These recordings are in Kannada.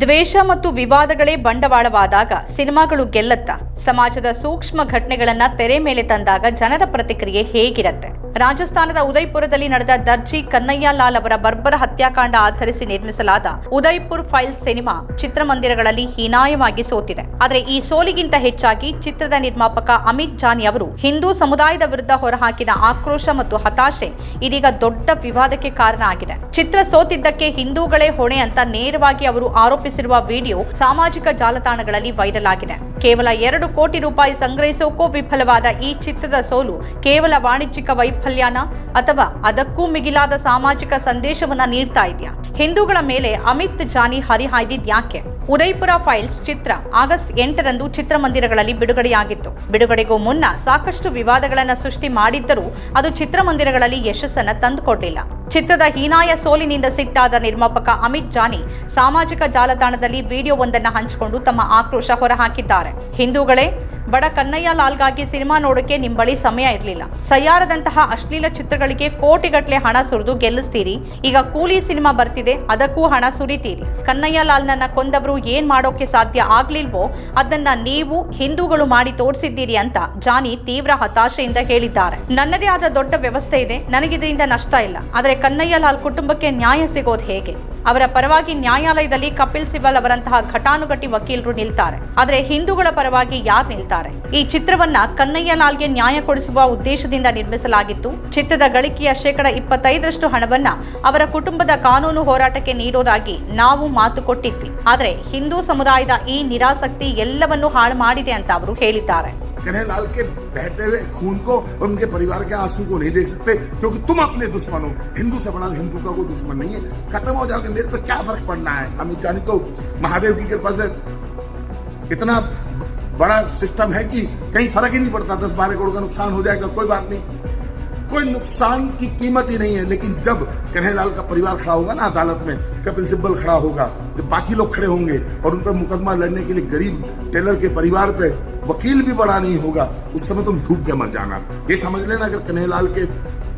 ದ್ವೇಷ ಮತ್ತು ವಿವಾದಗಳೇ ಬಂಡವಾಳವಾದಾಗ ಸಿನಿಮಾಗಳು ಗೆಲ್ಲತ್ತ? ಸಮಾಜದ ಸೂಕ್ಷ್ಮ ಘಟನೆಗಳನ್ನ ತೆರೆ ಮೇಲೆ ತಂದಾಗ ಜನರ ಪ್ರತಿಕ್ರಿಯೆ ಹೇಗಿರತ್ತೆ? ರಾಜಸ್ಥಾನದ ಉದಯ್ಪುರದಲ್ಲಿ ನಡೆದ ದರ್ಜಿ ಕನ್ನಯ್ಯ ಲಾಲ್ ಅವರ ಬರ್ಬರ ಹತ್ಯಾಕಾಂಡ ಆಧರಿಸಿ ನಿರ್ಮಿಸಲಾದ ಉದಯ್ಪುರ್ ಫೈಲ್ ಸಿನಿಮಾ ಚಿತ್ರಮಂದಿರಗಳಲ್ಲಿ ಹೀನಾಯವಾಗಿ ಸೋತಿದೆ. ಆದರೆ ಈ ಸೋಲಿಗಿಂತ ಹೆಚ್ಚಾಗಿ ಚಿತ್ರದ ನಿರ್ಮಾಪಕ ಅಮಿತ್ ಜಾನಿ ಅವರು ಹಿಂದೂ ಸಮುದಾಯದ ವಿರುದ್ಧ ಹೊರಹಾಕಿದ ಆಕ್ರೋಶ ಮತ್ತು ಹತಾಶೆ ಇದೀಗ ದೊಡ್ಡ ವಿವಾದಕ್ಕೆ ಕಾರಣ ಆಗಿದೆ. ಚಿತ್ರ ಸೋತಿದ್ದಕ್ಕೆ ಹಿಂದೂಗಳೇ ಹೊಣೆ ಅಂತ ನೇರವಾಗಿ ಅವರು ಆರೋಪಿಸಿರುವ ವಿಡಿಯೋ ಸಾಮಾಜಿಕ ಜಾಲತಾಣಗಳಲ್ಲಿ ವೈರಲ್ ಆಗಿದೆ. ಕೇವಲ ಎರಡು ಕೋಟಿ ರೂಪಾಯಿ ಸಂಗ್ರಹಿಸೋಕೋ ವಿಫಲವಾದ ಈ ಚಿತ್ರದ ಸೋಲು ಕೇವಲ ವಾಣಿಜ್ಯಿಕ ವೈಫಲ್ಯನ ಅಥವಾ ಅದಕ್ಕೂ ಮಿಗಿಲಾದ ಸಾಮಾಜಿಕ ಸಂದೇಶವನ್ನ ನೀಡ್ತಾ ಇದೆಯಾ? ಹಿಂದೂಗಳ ಮೇಲೆ ಅಮಿತ್, ಜಾನಿ ಹರಿಹಾಯ್ದಿದ್ಯಾಕೆ ಉದಯ್ಪುರ ಫೈಲ್ಸ್ ಚಿತ್ರ ಆಗಸ್ಟ್ ಎಂಟರಂದು ಚಿತ್ರಮಂದಿರಗಳಲ್ಲಿ ಬಿಡುಗಡೆಯಾಗಿತ್ತು. ಬಿಡುಗಡೆಗೂ ಮುನ್ನ ಸಾಕಷ್ಟು ವಿವಾದಗಳನ್ನು ಸೃಷ್ಟಿ ಮಾಡಿದ್ದರೂ ಅದು ಚಿತ್ರಮಂದಿರಗಳಲ್ಲಿ ಯಶಸ್ಸನ್ನು ತಂದುಕೊಟ್ಟಿಲ್ಲ ಚಿತ್ರದ ಹೀನಾಯ ಸೋಲಿನಿಂದ ಸಿಟ್ಟಾದ ನಿರ್ಮಾಪಕ ಅಮಿತ್ ಜಾನಿ ಸಾಮಾಜಿಕ ಜಾಲತಾಣದಲ್ಲಿ ವಿಡಿಯೋವೊಂದನ್ನು ಹಂಚಿಕೊಂಡು ತಮ್ಮ ಆಕ್ರೋಶ ಹೊರಹಾಕಿದ್ದಾರೆ. ಹಿಂದೂಗಳೇ, ಬಡ ಕನ್ನಯ್ಯ ಲಾಲ್ಗಾಗಿ ಸಿನಿಮಾ ನೋಡೋಕೆ ನಿಂಬಳಿ ಬಳಿ ಸಮಯ ಇರಲಿಲ್ಲ. ಸಯ್ಯಾರದಂತಹ ಅಶ್ಲೀಲ ಚಿತ್ರಗಳಿಗೆ ಕೋಟಿಗಟ್ಟಲೆ ಹಣ ಸುರಿದು ಗೆಲ್ಲಿಸ್ತೀರಿ. ಈಗ ಕೂಲಿ ಸಿನಿಮಾ ಬರ್ತಿದೆ, ಅದಕ್ಕೂ ಹಣ ಸುರಿತೀರಿ. ಕನ್ನಯ್ಯ ಲಾಲ್ನನ್ನ ಕೊಂದವರು ಏನ್ ಮಾಡೋಕೆ ಸಾಧ್ಯ ಆಗ್ಲಿಲ್ವೋ, ಅದನ್ನ ನೀವು ಹಿಂದೂಗಳು ಮಾಡಿ ತೋರಿಸಿದ್ದೀರಿ ಅಂತ ಜಾನಿ ತೀವ್ರ ಹತಾಶೆಯಿಂದ ಹೇಳಿದ್ದಾರೆ. ನನ್ನದೇ ಆದ ದೊಡ್ಡ ವ್ಯವಸ್ಥೆ ಇದೆ, ನನಗಿದರಿಂದ ನಷ್ಟ ಇಲ್ಲ. ಆದರೆ ಕನ್ನಯ್ಯ ಲಾಲ್ ಕುಟುಂಬಕ್ಕೆ ನ್ಯಾಯ ಸಿಗೋದು ಹೇಗೆ? ಅವರ ಪರವಾಗಿ ನ್ಯಾಯಾಲಯದಲ್ಲಿ ಕಪಿಲ್ ಸಿಬಲ್ ಅವರಂತಹ ಘಟಾನುಘಟಿ ವಕೀಲರು ನಿಲ್ತಾರೆ. ಆದರೆ ಹಿಂದೂಗಳ ಪರವಾಗಿ ಯಾರು ನಿಲ್ತಾರೆ? ಈ ಚಿತ್ರವನ್ನ ಕನ್ನಯ್ಯಲಾಲ್ಗೆ ನ್ಯಾಯ ಕೊಡಿಸುವ ಉದ್ದೇಶದಿಂದ ನಿರ್ಮಿಸಲಾಗಿತ್ತು. ಚಿತ್ರದ ಗಳಿಕೆಯ ಶೇಕಡ ಇಪ್ಪತ್ತೈದರಷ್ಟು ಹಣವನ್ನ ಅವರ ಕುಟುಂಬದ ಕಾನೂನು ಹೋರಾಟಕ್ಕೆ ನೀಡೋದಾಗಿ ನಾವು ಮಾತು ಕೊಟ್ಟಿದ್ವಿ. ಆದರೆ ಹಿಂದೂ ಸಮುದಾಯದ ಈ ನಿರಾಸಕ್ತಿ ಎಲ್ಲವನ್ನೂ ಹಾಳು ಮಾಡಿದೆ ಅಂತ ಅವರು ಹೇಳಿದ್ದಾರೆ. कन्हैयालाल के बहते हुए खून को और उनके परिवार के आँसू को नहीं देख सकते, क्योंकि तुम अपने दुश्मन हो हिंदू से बड़ा हिंदू का कोई दुश्मन नहीं है। खत्म हो जाओगे, मेरे पे क्या फ़र्क पड़ना है? अमित जानी तो महादेव की कृपा से इतना बड़ा सिस्टम है कि कहीं फ़र्क ही नहीं पड़ता, दस बारह करोड़ का नुकसान हो जाएगा, कोई बात नहीं। कोई नुकसान की कीमत ही नहीं है, लेकिन जब कन्हैयालाल का परिवार खड़ा होगा ना अदालत में, कपिल सिब्बल खड़ा होगा, जब बाकी लोग खड़े होंगे और उन पर मुकदमा लड़ने के लिए गरीब टेलर के परिवार पे वकील भी बड़ा नहीं होगा। उस समय तुम धूप के मर जाना। ये समझ लेना, अगर कन्हैयालाल के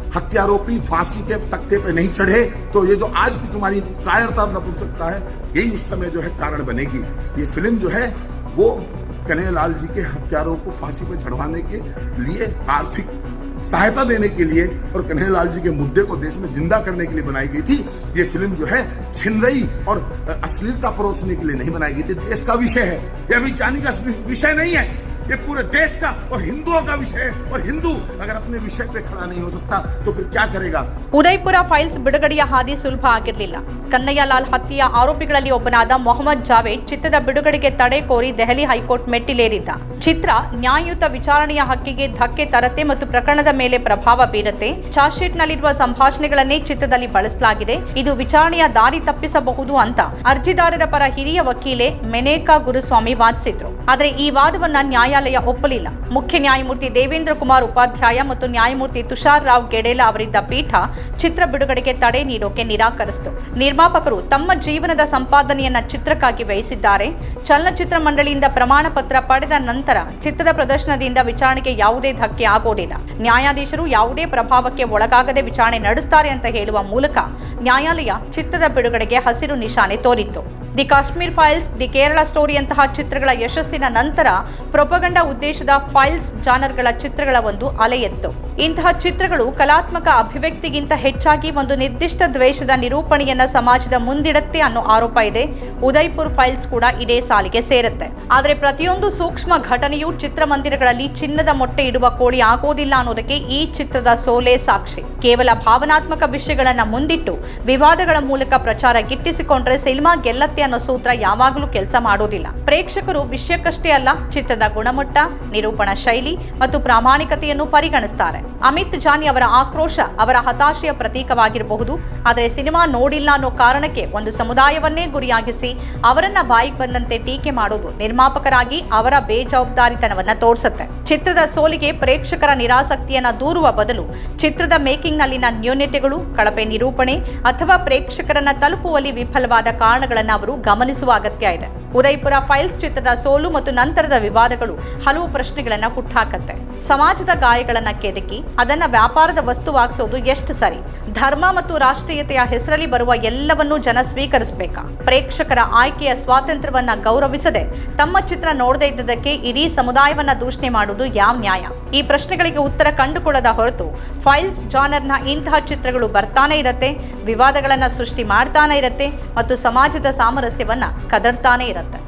हत्यारोपी फांसी के तख्ते पे नहीं चढ़े तो ये जो आज की तुम्हारी कायरता नपुंसकता है, यही उस समय जो है कारण बनेगी। ये फ़िल्म जो है, वो कन्हैयालाल जी के हत्यारों को फांसी पे चढ़वाने के लिए आर्थिक सहायता देने के लिए और कन्हैयालाल जी के मुद्दे को देश में जिंदा करने के लिए बनाई गई थी ये फिल्म जो है छिनरई और अश्लीलता परोसने के लिए नहीं बनाई गई थी देश का विषय है ये अभी जानी का विषय नहीं है ये पूरे देश का और हिंदुओं का विषय है और हिंदू अगर अपने विषय पे खड़ा नहीं हो सकता तो फिर क्या करेगा ಉದಯ್ಪುರ ಫೈಲ್ಸ್ ಬಿಡುಗಡೆಯ ಹಾದಿ ಸುಲಭ ಆಗಿರಲಿಲ್ಲ ಕನ್ನಯ್ಯ ಲಾಲ್ ಹತ್ಯೆಯ ಆರೋಪಿಗಳಲ್ಲಿ ಒಬ್ಬನಾದ ಮೊಹಮ್ಮದ್ ಜಾವೇದ್ ಚಿತ್ರದ ಬಿಡುಗಡೆಗೆ ತಡೆ ಕೋರಿ ದೆಹಲಿ ಹೈಕೋರ್ಟ್ ಮೆಟ್ಟಿಲೇರಿದ್ದ. ಚಿತ್ರ ನ್ಯಾಯಯುತ ವಿಚಾರಣೆಯ ಹಕ್ಕಿಗೆ ಧಕ್ಕೆ ತರತೆ ಮತ್ತು ಪ್ರಕರಣದ ಮೇಲೆ ಪ್ರಭಾವ ಬೀರತ್ತೆ. ಚಾರ್ಜ್ಶೀಟ್ನಲ್ಲಿರುವ ಸಂಭಾಷಣೆಗಳನ್ನೇ ಚಿತ್ರದಲ್ಲಿ ಬಳಸಲಾಗಿದೆ. ಇದು ವಿಚಾರಣೆಯ ದಾರಿ ತಪ್ಪಿಸಬಹುದು ಅಂತ ಅರ್ಜಿದಾರರ ಪರ ಹಿರಿಯ ವಕೀಲೆ ಮೆನೇಕಾ ಗುರುಸ್ವಾಮಿ ವಾದಿಸಿದ್ರು. ಆದರೆ ಈ ವಾದವನ್ನ ನ್ಯಾಯಾಲಯ ಒಪ್ಪಲಿಲ್ಲ. ಮುಖ್ಯ ನ್ಯಾಯಮೂರ್ತಿ ದೇವೇಂದ್ರ ಕುಮಾರ್ ಉಪಾಧ್ಯಾಯ ಮತ್ತು ನ್ಯಾಯಮೂರ್ತಿ ತುಷಾರ್ ರಾವ್ ಗೆಡೇಲಾ ಅವರಿದ್ದ ಪೀಠ ಚಿತ್ರ ಬಿಡುಗಡೆಗೆ ತಡೆ ನೀಡೋಕೆ ನಿರಾಕರಿಸಿತು. ನಿರ್ಮಾಪಕರು ತಮ್ಮ ಜೀವನದ ಸಂಪಾದನೆಯನ್ನ ಚಿತ್ರಕ್ಕಾಗಿ ವ್ಯಯಿಸಿದ್ದಾರೆ. ಚಲನಚಿತ್ರ ಮಂಡಳಿಯಿಂದ ಪ್ರಮಾಣ ಪತ್ರ ಪಡೆದ ನಂತರ ಚಿತ್ರದ ಪ್ರದರ್ಶನದಿಂದ ವಿಚಾರಣೆಗೆ ಯಾವುದೇ ಧಕ್ಕೆ ಆಗೋದಿಲ್ಲ. ನ್ಯಾಯಾಧೀಶರು ಯಾವುದೇ ಪ್ರಭಾವಕ್ಕೆ ಒಳಗಾಗದೆ ವಿಚಾರಣೆ ನಡೆಸುತ್ತಾರೆ ಅಂತ ಹೇಳುವ ಮೂಲಕ ನ್ಯಾಯಾಲಯ ಚಿತ್ರದ ಬಿಡುಗಡೆಗೆ ಹಸಿರು ನಿಶಾನೆ ತೋರಿತ್ತು. The Kashmir files, the Kerala ಸ್ಟೋರಿಯಂತಹ ಚಿತ್ರಗಳ ಯಶಸ್ಸಿನ ನಂತರ ಪ್ರೊಪಗಂಡ ಉದ್ದೇಶದ ಫೈಲ್ಸ್ ಜಾನರ್ಗಳ ಚಿತ್ರಗಳ ಒಂದು ಅಲೆಯೆತ್ತು. ಇಂತಹ ಚಿತ್ರಗಳು ಕಲಾತ್ಮಕ ಅಭಿವ್ಯಕ್ತಿಗಿಂತ ಹೆಚ್ಚಾಗಿ ಒಂದು ನಿರ್ದಿಷ್ಟ ದ್ವೇಷದ ನಿರೂಪಣೆಯನ್ನ ಸಮಾಜದ ಮುಂದಿಡತ್ತೆ ಅನ್ನೋ ಆರೋಪ ಇದೆ. ಉದಯ್ಪುರ್ ಫೈಲ್ಸ್ ಕೂಡ ಇದೇ ಸಾಲಿಗೆ ಸೇರುತ್ತೆ. ಆದರೆ ಪ್ರತಿಯೊಂದು ಸೂಕ್ಷ್ಮ ಘಟನೆಯೂ ಚಿತ್ರಮಂದಿರಗಳಲ್ಲಿ ಚಿನ್ನದ ಮೊಟ್ಟೆ ಇಡುವ ಕೋಳಿ ಆಗೋದಿಲ್ಲ ಅನ್ನೋದಕ್ಕೆ ಈ ಚಿತ್ರದ ಸೋಲೆ ಸಾಕ್ಷಿ. ಕೇವಲ ಭಾವನಾತ್ಮಕ ವಿಷಯಗಳನ್ನ ಮುಂದಿಟ್ಟು ವಿವಾದಗಳ ಮೂಲಕ ಪ್ರಚಾರ ಗಿಟ್ಟಿಸಿಕೊಂಡ್ರೆ ಸಿನಿಮಾ ಗೆಲ್ಲತ್ತೆ ಅನ್ನೋ ಸೂತ್ರ ಯಾವಾಗಲೂ ಕೆಲಸ ಮಾಡೋದಿಲ್ಲ. ಪ್ರೇಕ್ಷಕರು ವಿಷಯಕ್ಕಷ್ಟೇ ಅಲ್ಲ, ಚಿತ್ರದ ಗುಣಮಟ್ಟ, ನಿರೂಪಣಾ ಶೈಲಿ ಮತ್ತು ಪ್ರಾಮಾಣಿಕತೆಯನ್ನು ಪರಿಗಣಿಸ್ತಾರೆ. ಅಮಿತ್ ಜಾನಿ ಅವರ ಆಕ್ರೋಶ ಅವರ ಹತಾಶೆಯ ಪ್ರತೀಕವಾಗಿರಬಹುದು. ಆದರೆ ಸಿನಿಮಾ ನೋಡಿಲ್ಲ ಅನ್ನೋ ಕಾರಣಕ್ಕೆ ಒಂದು ಸಮುದಾಯವನ್ನೇ ಗುರಿಯಾಗಿಸಿ ಅವರನ್ನ ಬಾಯಿಗೆ ಬಂದಂತೆ ಟೀಕೆ ಮಾಡೋದು ನಿರ್ಮಾಪಕರಾಗಿ ಅವರ ಬೇಜವಾಬ್ದಾರಿತನವನ್ನ ತೋರಿಸುತ್ತೆ. ಚಿತ್ರದ ಸೋಲಿಗೆ ಪ್ರೇಕ್ಷಕರ ನಿರಾಸಕ್ತಿಯನ್ನ ದೂರುವ ಬದಲು ಚಿತ್ರದ ಮೇಕಿಂಗ್ನಲ್ಲಿನ ನ್ಯೂನ್ಯತೆಗಳು ಕಳಪೆ ನಿರೂಪಣೆ ಅಥವಾ ಪ್ರೇಕ್ಷಕರನ್ನ ತಲುಪುವಲ್ಲಿ ವಿಫಲವಾದ ಕಾರಣಗಳನ್ನು ಅವರು ಗಮನಿಸುವ ಅಗತ್ಯ ಇದೆ. ಉದಯಪುರ ಫೈಲ್ಸ್ ಚಿತ್ರದ ಸೋಲು ಮತ್ತು ನಂತರದ ವಿವಾದಗಳು ಹಲವು ಪ್ರಶ್ನೆಗಳನ್ನ ಹುಟ್ಟಾಕತ್ತೆ ಸಮಾಜದ ಗಾಯಗಳನ್ನ ಕೆದಕಿ ಅದನ್ನ ವ್ಯಾಪಾರದ ವಸ್ತುವಾಗಿಸೋದು ಎಷ್ಟು ಸರಿ. ಧರ್ಮ ಮತ್ತು ರಾಷ್ಟ್ರೀಯತೆಯ ಹೆಸರಲ್ಲಿ ಬರುವ ಎಲ್ಲವನ್ನೂ ಜನ ಸ್ವೀಕರಿಸಬೇಕಾ? ಪ್ರೇಕ್ಷಕರ ಆಯ್ಕೆಯ ಸ್ವಾತಂತ್ರ್ಯವನ್ನ ಗೌರವಿಸದೆ ತಮ್ಮ ಚಿತ್ರ ನೋಡದೇ ಇದ್ದದಕ್ಕೆ ಇಡೀ ಸಮುದಾಯವನ್ನ ದೂಷಣೆ ಮಾಡುವುದು ಯಾವ ನ್ಯಾಯ? ಈ ಪ್ರಶ್ನೆಗಳಿಗೆ ಉತ್ತರ ಕಂಡುಕೊಳ್ಳದ ಹೊರತು ಫೈಲ್ಸ್ ಜಾನರ್ನ ಇಂತಹ ಚಿತ್ರಗಳು ಬರ್ತಾನೆ ಇರತ್ತೆ, ವಿವಾದಗಳನ್ನು ಸೃಷ್ಟಿ ಮಾಡ್ತಾನೆ ಇರತ್ತೆ ಮತ್ತು ಸಮಾಜದ ಸಾಮರಸ್ಯವನ್ನು ಕದಡ್ತಾನೆ ಇರತ್ತೆ.